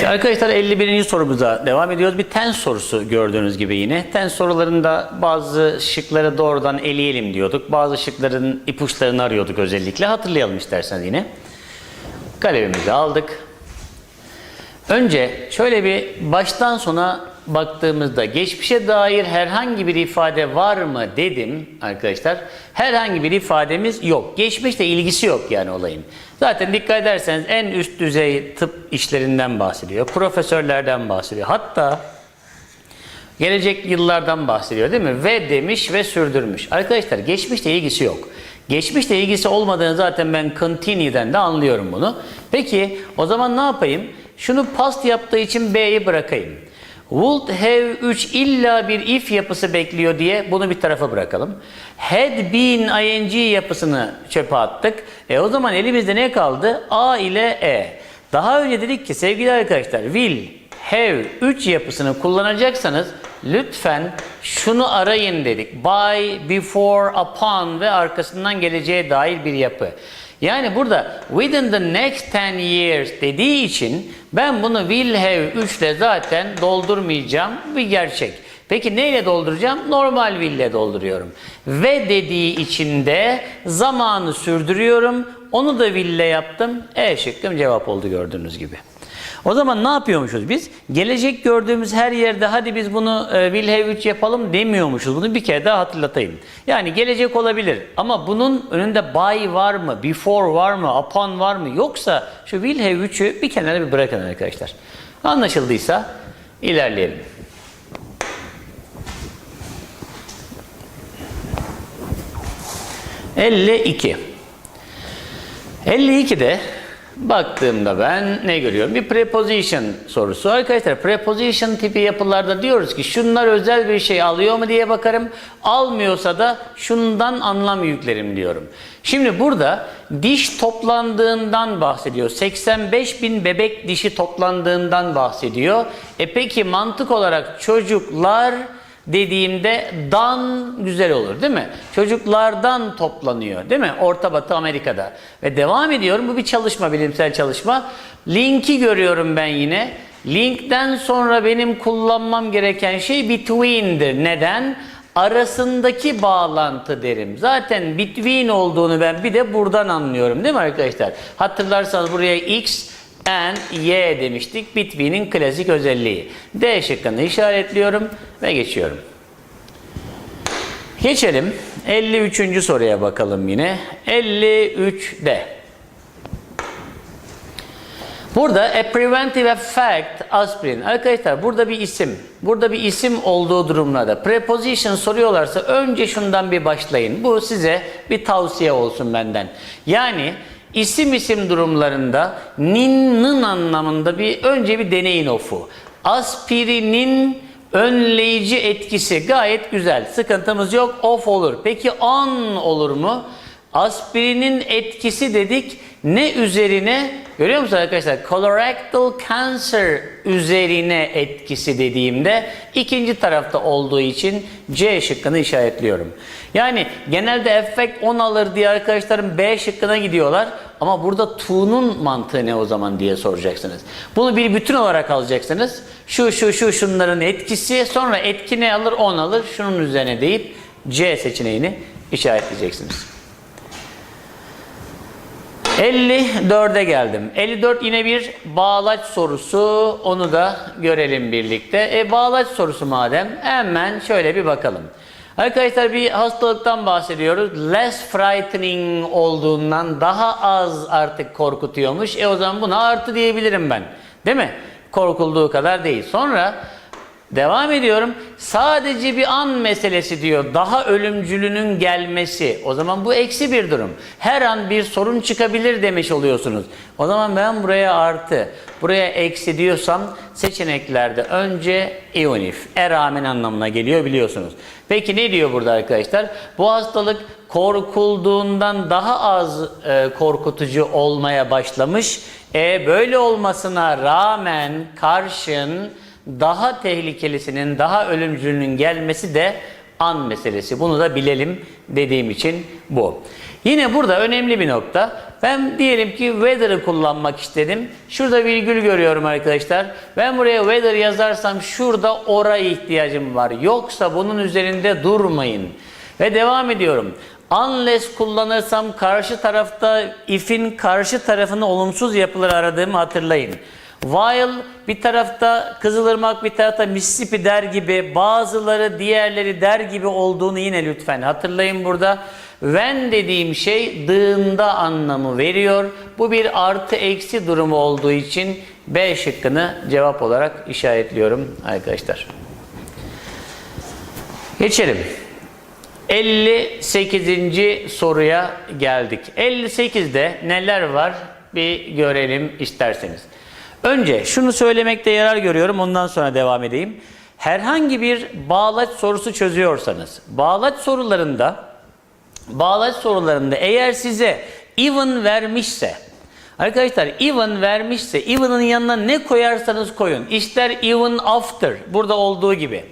Evet arkadaşlar 51. sorumuza devam ediyoruz. Bir tens sorusu gördüğünüz gibi yine. Tens sorularında bazı şıkları doğrudan eleyelim diyorduk. Bazı şıkların ipuçlarını arıyorduk özellikle. Hatırlayalım isterseniz yine. Kalemimizi aldık. Önce şöyle bir baştan sona baktığımızda geçmişe dair herhangi bir ifade var mı dedim arkadaşlar. Herhangi bir ifademiz yok. Geçmişle ilgisi yok yani olayın. Zaten dikkat ederseniz en üst düzey tıp işlerinden bahsediyor. Profesörlerden bahsediyor. Hatta gelecek yıllardan bahsediyor değil mi? Ve demiş ve sürdürmüş. Arkadaşlar geçmişle ilgisi yok. Geçmişle ilgisi olmadığını zaten ben continue'den de anlıyorum bunu. Peki o zaman ne yapayım? Şunu past yaptığı için B'yi bırakayım. Would have 3 illa bir if yapısı bekliyor diye bunu bir tarafa bırakalım. Had been ing yapısını çöpe attık. E o zaman elimizde ne kaldı? A ile E. Daha önce dedik ki sevgili arkadaşlar will, have, 3 yapısını kullanacaksanız lütfen şunu arayın dedik. By, before, upon ve arkasından geleceğe dair bir yapı. Yani burada within the next 10 years dediği için ben bunu will have 3 ile zaten doldurmayacağım bir gerçek. Peki neyle dolduracağım? Normal will ile dolduruyorum. Ve dediği için de zamanı sürdürüyorum. Onu da will ile yaptım. E şıkkım cevap oldu gördüğünüz gibi. O zaman ne yapıyormuşuz biz? Gelecek gördüğümüz her yerde hadi biz bunu e, 3 yapalım demiyormuşuz. Bunu bir kere daha hatırlatayım. Yani gelecek olabilir ama bunun önünde by var mı, before var mı, upon var mı yoksa şu 3'ü bir kenara bir bırakın arkadaşlar. Anlaşıldıysa ilerleyelim. Elli iki. 52'de baktığımda ben ne görüyorum? Bir preposition sorusu. Arkadaşlar preposition tipi yapılarda diyoruz ki şunlar özel bir şey alıyor mu diye bakarım. Almıyorsa da şundan anlam yüklerim diyorum. Şimdi burada diş toplandığından bahsediyor. 85 bin bebek dişi toplandığından bahsediyor. E peki mantık olarak çocuklar dediğimde dan güzel olur değil mi? Çocuklardan toplanıyor değil mi? Orta Batı Amerika'da. Ve devam ediyorum. Bu bir çalışma, bilimsel çalışma. Linki görüyorum ben yine. Linkten sonra benim kullanmam gereken şey between'dir. Neden? Arasındaki bağlantı derim. Zaten between olduğunu ben bir de buradan anlıyorum değil mi arkadaşlar? Hatırlarsanız buraya x and y demiştik. Between'in klasik özelliği. D şıkkını işaretliyorum ve geçiyorum. Geçelim. 53. soruya bakalım yine. 53'de. Burada a preventive effect aspirin. Arkadaşlar burada bir isim. Burada bir isim olduğu durumlarda preposition soruyorlarsa önce şundan bir başlayın. Bu size bir tavsiye olsun benden. Yani isim isim durumlarında nin'nin anlamında bir önce bir deneyin ofu. Aspirinin önleyici etkisi gayet güzel. Sıkıntımız yok. Off olur. Peki on olur mu? Aspirinin etkisi dedik. Ne üzerine? Görüyor musunuz arkadaşlar? Colorectal cancer üzerine etkisi dediğimde ikinci tarafta olduğu için C şıkkını işaretliyorum. Yani genelde efekt 10 alır diye arkadaşlarım B şıkkına gidiyorlar. Ama burada to'nun mantığı ne o zaman diye soracaksınız. Bunu bir bütün olarak alacaksınız. Şu şu şu şunların etkisi sonra etki ne alır 10 alır şunun üzerine deyip C seçeneğini işaretleyeceksiniz. 54'e geldim. 54 yine bir bağlaç sorusu. Onu da görelim birlikte. E bağlaç sorusu madem hemen şöyle bir bakalım. Arkadaşlar bir hastalıktan bahsediyoruz. Less frightening olduğundan daha az artık korkutuyormuş. E o zaman buna artı diyebilirim ben. Değil mi? Korkulduğu kadar değil. Sonra Devam ediyorum. Sadece bir an meselesi diyor. Daha ölümcülünün gelmesi. O zaman bu eksi bir durum. Her an bir sorun çıkabilir demiş oluyorsunuz. O zaman ben buraya artı, buraya eksi diyorsam seçeneklerde önce eonif, eramen anlamına geliyor biliyorsunuz. Peki ne diyor burada arkadaşlar? Bu hastalık korkulduğundan daha az e, korkutucu olmaya başlamış. E böyle olmasına rağmen karşın daha tehlikelisinin, daha ölümcülünün gelmesi de an meselesi. Bunu da bilelim dediğim için bu. Yine burada önemli bir nokta. ben diyelim ki weather'ı kullanmak istedim. Şurada virgül görüyorum arkadaşlar. Ben buraya weather yazarsam şurada ora ihtiyacım var. Yoksa bunun üzerinde durmayın. Ve devam ediyorum. Unless kullanırsam karşı tarafta if'in karşı tarafını olumsuz yapıları aradığımı hatırlayın. While bir tarafta Kızılırmak bir tarafta Mississippi der gibi bazıları diğerleri der gibi olduğunu yine lütfen hatırlayın burada. When dediğim şey dığında anlamı veriyor. Bu bir artı eksi durumu olduğu için B şıkkını cevap olarak işaretliyorum arkadaşlar. Geçelim. 58. soruya geldik. 58'de neler var bir görelim isterseniz. Önce şunu söylemekte yarar görüyorum ondan sonra devam edeyim. Herhangi bir bağlaç sorusu çözüyorsanız, bağlaç sorularında bağlaç sorularında eğer size even vermişse Arkadaşlar even vermişse even'ın yanına ne koyarsanız koyun. İster even after burada olduğu gibi.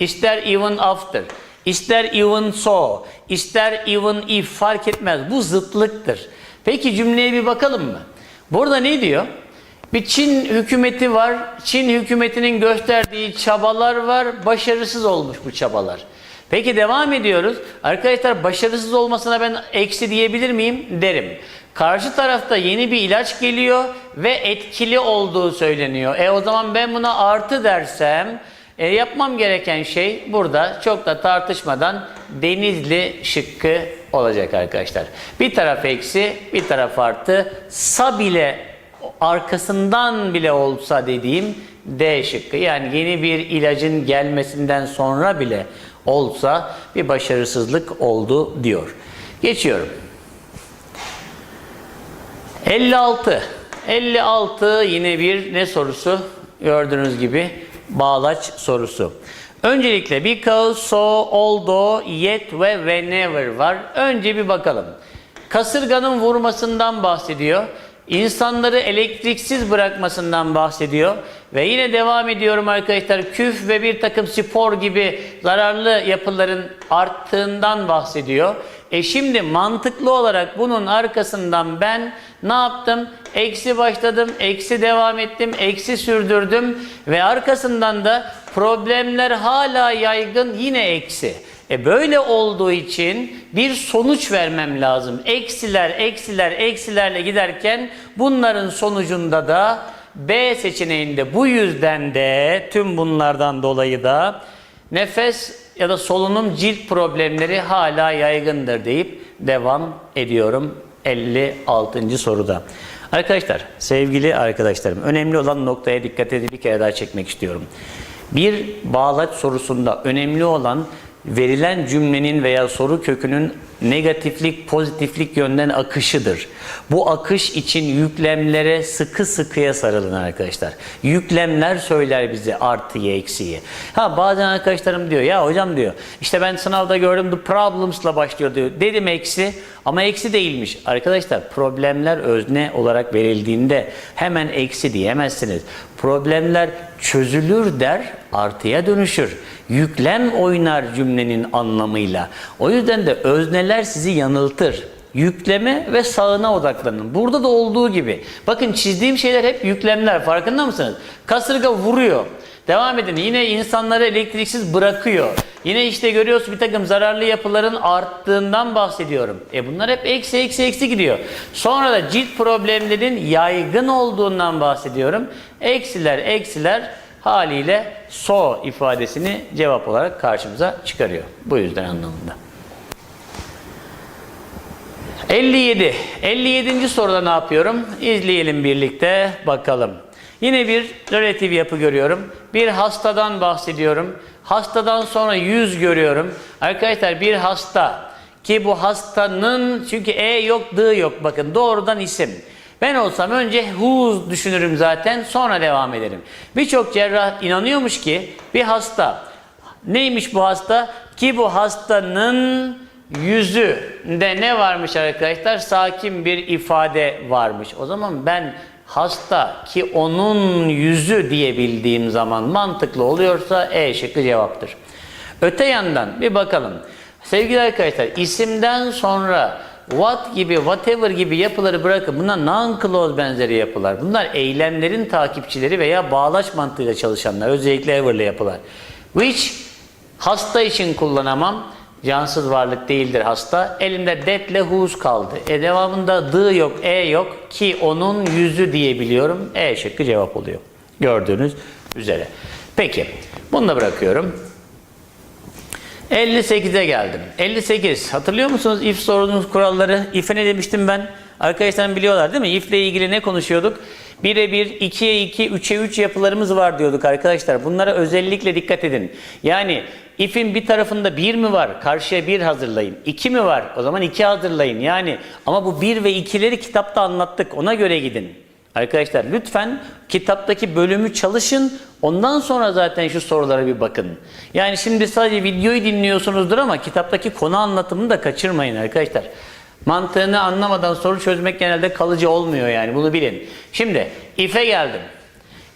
İster even after, ister even so, ister even if fark etmez. Bu zıtlıktır. Peki cümleye bir bakalım mı? Burada ne diyor? Bir Çin hükümeti var. Çin hükümetinin gösterdiği çabalar var. Başarısız olmuş bu çabalar. Peki devam ediyoruz. Arkadaşlar başarısız olmasına ben eksi diyebilir miyim? Derim. Karşı tarafta yeni bir ilaç geliyor ve etkili olduğu söyleniyor. E o zaman ben buna artı dersem e, yapmam gereken şey burada çok da tartışmadan denizli şıkkı olacak arkadaşlar. Bir taraf eksi, bir taraf artı. Sa bile arkasından bile olsa dediğim D şıkkı. Yani yeni bir ilacın gelmesinden sonra bile olsa bir başarısızlık oldu diyor. Geçiyorum. 56. 56 yine bir ne sorusu? Gördüğünüz gibi bağlaç sorusu. Öncelikle because, so, although, yet ve whenever var. Önce bir bakalım. Kasırganın vurmasından bahsediyor. İnsanları elektriksiz bırakmasından bahsediyor. Ve yine devam ediyorum arkadaşlar. Küf ve bir takım spor gibi zararlı yapıların arttığından bahsediyor. E şimdi mantıklı olarak bunun arkasından ben ne yaptım? Eksi başladım, eksi devam ettim, eksi sürdürdüm ve arkasından da problemler hala yaygın yine eksi. E böyle olduğu için bir sonuç vermem lazım. Eksiler, eksiler, eksilerle giderken bunların sonucunda da B seçeneğinde bu yüzden de tüm bunlardan dolayı da nefes ya da solunum cilt problemleri hala yaygındır deyip devam ediyorum 56. soruda. Arkadaşlar, sevgili arkadaşlarım, önemli olan noktaya dikkat edip bir kere daha çekmek istiyorum. Bir bağlaç sorusunda önemli olan verilen cümlenin veya soru kökünün negatiflik, pozitiflik yönden akışıdır. Bu akış için yüklemlere sıkı sıkıya sarılın arkadaşlar. Yüklemler söyler bize artıyı, eksiği. Ha bazen arkadaşlarım diyor ya hocam diyor işte ben sınavda gördüm the problems'la başlıyor diyor. Dedim eksi ama eksi değilmiş. Arkadaşlar problemler özne olarak verildiğinde hemen eksi diyemezsiniz. Problemler çözülür der artıya dönüşür. Yüklem oynar cümlenin anlamıyla. O yüzden de özneler sizi yanıltır. Yükleme ve sağına odaklanın. Burada da olduğu gibi. Bakın çizdiğim şeyler hep yüklemler. Farkında mısınız? Kasırga vuruyor. Devam edin. Yine insanları elektriksiz bırakıyor. Yine işte görüyoruz bir takım zararlı yapıların arttığından bahsediyorum. E bunlar hep eksi eksi eksi gidiyor. Sonra da cilt problemlerin yaygın olduğundan bahsediyorum. Eksiler eksiler haliyle so ifadesini cevap olarak karşımıza çıkarıyor. Bu yüzden anlamında. 57. 57. soruda ne yapıyorum? İzleyelim birlikte bakalım. Yine bir relatif yapı görüyorum. Bir hastadan bahsediyorum. Hastadan sonra yüz görüyorum. Arkadaşlar bir hasta ki bu hastanın çünkü e yok d yok bakın doğrudan isim. Ben olsam önce who düşünürüm zaten sonra devam ederim. Birçok cerrah inanıyormuş ki bir hasta neymiş bu hasta? Ki bu hastanın yüzünde ne varmış arkadaşlar? Sakin bir ifade varmış. O zaman ben hasta ki onun yüzü diyebildiğim zaman mantıklı oluyorsa E şıkkı cevaptır. Öte yandan bir bakalım. Sevgili arkadaşlar isimden sonra what gibi, whatever gibi yapıları bırakın. Bunlar non-clause benzeri yapılar. Bunlar eylemlerin takipçileri veya bağlaç mantığıyla çalışanlar. Özellikle ever'le yapılar. Which hasta için kullanamam. Cansız varlık değildir hasta. Elimde ile whose kaldı. E devamında the yok, e yok ki onun yüzü diyebiliyorum. E şıkkı cevap oluyor. Gördüğünüz üzere. Peki. Bunu da bırakıyorum. 58'e geldim. 58. Hatırlıyor musunuz if sorunuz kuralları? If'e ne demiştim ben? Arkadaşlar biliyorlar değil mi? If ile ilgili ne konuşuyorduk? 1'e 1, 2'ye 2, 3'e 3 yapılarımız var diyorduk arkadaşlar. Bunlara özellikle dikkat edin. Yani if'in bir tarafında 1 mi var? Karşıya 1 hazırlayın. 2 mi var? O zaman 2 hazırlayın. Yani ama bu 1 ve 2'leri kitapta anlattık. Ona göre gidin. Arkadaşlar lütfen kitaptaki bölümü çalışın. Ondan sonra zaten şu sorulara bir bakın. Yani şimdi sadece videoyu dinliyorsunuzdur ama kitaptaki konu anlatımını da kaçırmayın arkadaşlar. Mantığını anlamadan soru çözmek genelde kalıcı olmuyor yani bunu bilin. Şimdi if'e geldim.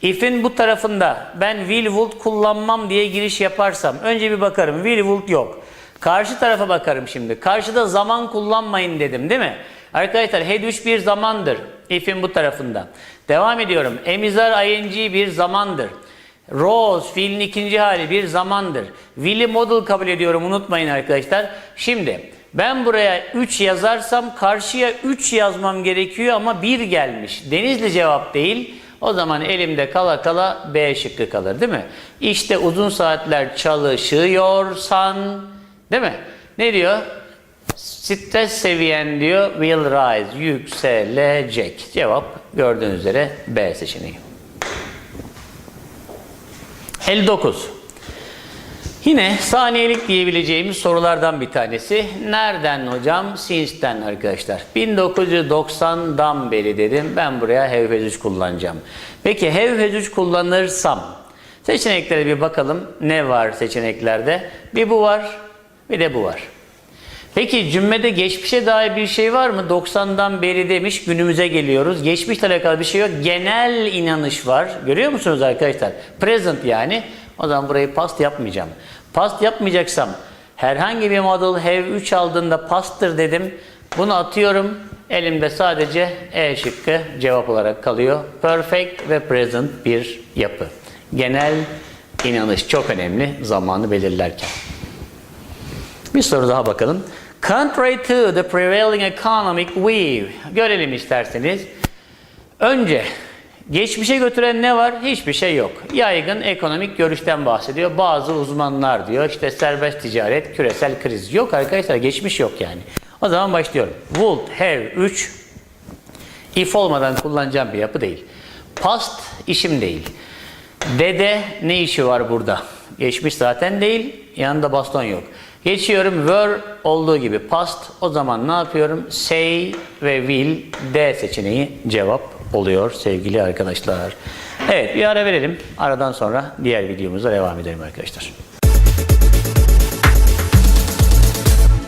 If'in bu tarafında ben will would kullanmam diye giriş yaparsam önce bir bakarım will would yok. Karşı tarafa bakarım şimdi. Karşıda zaman kullanmayın dedim değil mi? Arkadaşlar head 3 bir zamandır. If'in bu tarafında. Devam ediyorum. Emizar ing bir zamandır. Rose fiilin ikinci hali bir zamandır. Will'i model kabul ediyorum unutmayın arkadaşlar. Şimdi ben buraya 3 yazarsam karşıya 3 yazmam gerekiyor ama 1 gelmiş. Denizli cevap değil. O zaman elimde kala kala B şıkkı kalır değil mi? İşte uzun saatler çalışıyorsan değil mi? Ne diyor? Stres seviyen diyor will rise yükselecek. Cevap gördüğünüz üzere B seçeneği. 59. Yine saniyelik diyebileceğimiz sorulardan bir tanesi. Nereden hocam? Since'den arkadaşlar. 1990'dan beri dedim ben buraya has 3 kullanacağım. Peki has 3 kullanırsam seçeneklere bir bakalım. Ne var seçeneklerde? Bir bu var, bir de bu var. Peki cümlede geçmişe dair bir şey var mı? 90'dan beri demiş günümüze geliyoruz. Geçmişle alakalı bir şey yok. Genel inanış var. Görüyor musunuz arkadaşlar? Present yani. O zaman burayı past yapmayacağım. Past yapmayacaksam herhangi bir model have 3 aldığında past'tır dedim. Bunu atıyorum. Elimde sadece E şıkkı cevap olarak kalıyor. Perfect ve present bir yapı. Genel inanış çok önemli zamanı belirlerken. Bir soru daha bakalım. Contrary to the prevailing economic view. Görelim isterseniz. Önce geçmişe götüren ne var? Hiçbir şey yok. Yaygın ekonomik görüşten bahsediyor. Bazı uzmanlar diyor işte serbest ticaret, küresel kriz. Yok arkadaşlar geçmiş yok yani. O zaman başlıyorum. Would have 3 if olmadan kullanacağım bir yapı değil. Past işim değil. Dede ne işi var burada? Geçmiş zaten değil. Yanında baston yok. Geçiyorum were olduğu gibi past. O zaman ne yapıyorum? Say ve will D seçeneği cevap oluyor sevgili arkadaşlar. Evet bir ara verelim. Aradan sonra diğer videomuza devam edelim arkadaşlar.